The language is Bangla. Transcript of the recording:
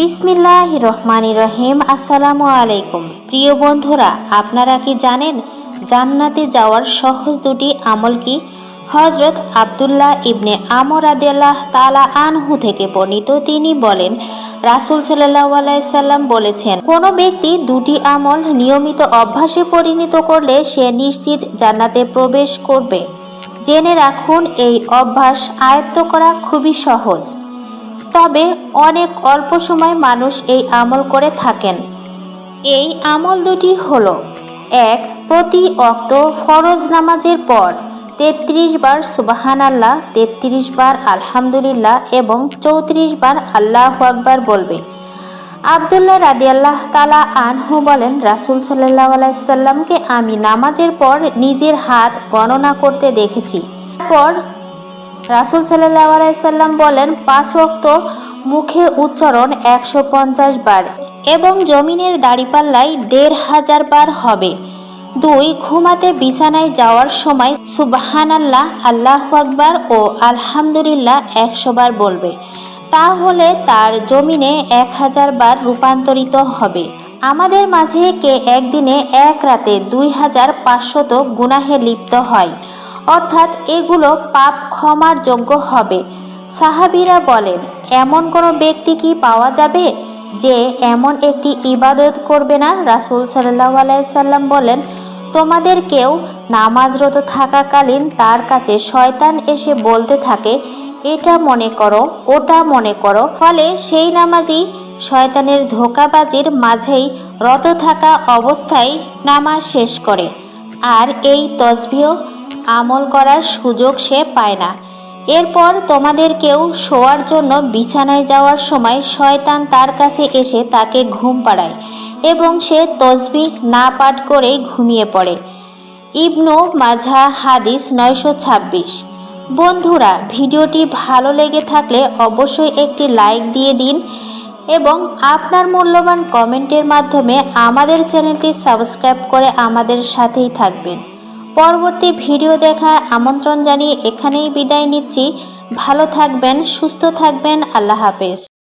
বিসমিল্লাহ রহমান রহিম আসসালামু আলাইকুম প্রিয় বন্ধুরা, আপনারা কি জানেন জান্নাতে যাওয়ার সহজ দুটি আমল কি? হজরত আবদুল্লাহ ইবনে আমর আদিয়াল্লাহ তালা আনহু থেকে বর্ণিত তিনি বলেন, রাসুল সাল্লাহ আলাইসাল্লাম বলেছেন, কোনো ব্যক্তি দুটি আমল নিয়মিত অভ্যাসে পরিণত করলে সে নিশ্চিত জান্নাতে প্রবেশ করবে। জেনে রাখুন, এই অভ্যাস আয়ত্ত করা খুবই সহজ। তবে অনেক অল্প সময় মানুষ এই আমল করে থাকেন। এই আমল দুটি হল, এক, প্রতি অক্ত ফরজ নামাজের পর, তেত্রিশ বার সুবাহান আল্লাহ তেত্রিশ বার আলহামদুলিল্লাহ এবং চৌত্রিশ বার আল্লাহ আকবার বলবে। আবদুল্লাহ রাদি আল্লাহ তালা আনহু বলেন, রাসুল সাল্লাহ আলাইসাল্লামকে আমি নামাজের পর নিজের হাত গণনা করতে দেখেছি। তারপর রাসুল সাল্লাহ আলাইসাল্লাম বলেন, পাঁচ ওয়াক্ত মুখে উচ্চারণ একশো পঞ্চাশ বার এবং জমিনের দাড়িপাল্লায় দেড় হাজার বার হবে। দুই, ঘুমাতে বিছানায় যাওয়ার সময় সুবহানাল্লাহ, আল্লাহ আকবার ও আলহামদুলিল্লাহ একশো বার বলবে। তাহলে তার জমিনে এক হাজার বার রূপান্তরিত হবে। আমাদের মাঝে কে একদিনে এক রাতে দুই হাজার পাঁচশত গুনাহে লিপ্ত হয়। অর্থাৎ এগুলো পাপ ক্ষমার যোগ্য হবে। সাহাবিরা বলেন, এমন কোনো ব্যক্তি কি পাওয়া যাবে যে এমন একটি ইবাদত করবে না? রাসুল সাল্লাহ আলাইসাল্লাম বলেন, তোমাদের কেউ নামাজরত থাকাকালীন তার কাছে শয়তান এসে বলতে থাকে, এটা মনে করো, ওটা মনে করো। ফলে সেই নামাজি শয়তানের ধোকাবাজির মাঝেই রত থাকা অবস্থায় নামাজ শেষ করে। আর এই তসবিও আমল করার সুযোগ সে পায় না। এরপর তোমাদের কেউ শোয়ার জন্য বিছানায় যাওয়ার সময় শয়তান তার কাছে এসে তাকে ঘুম পাড়ায় এবং সে তসবি না পাঠ করেই ঘুমিয়ে পড়ে। ইবনু মাঝা হাদিস নয়শো ছাব্বিশ। বন্ধুরা, ভিডিওটি ভালো লেগে থাকলে অবশ্যই একটি লাইক দিয়ে দিন এবং আপনার মূল্যবান কমেন্টের মাধ্যমে আমাদের চ্যানেলটি সাবস্ক্রাইব করে আমাদের সাথেই থাকবেন। পরবর্তী ভিডিও দেখার আমন্ত্রণ জানিয়ে এখানেই বিদায় নিচ্ছি। ভালো থাকবেন সুস্থ থাকবেন আল্লাহ হাফেজ।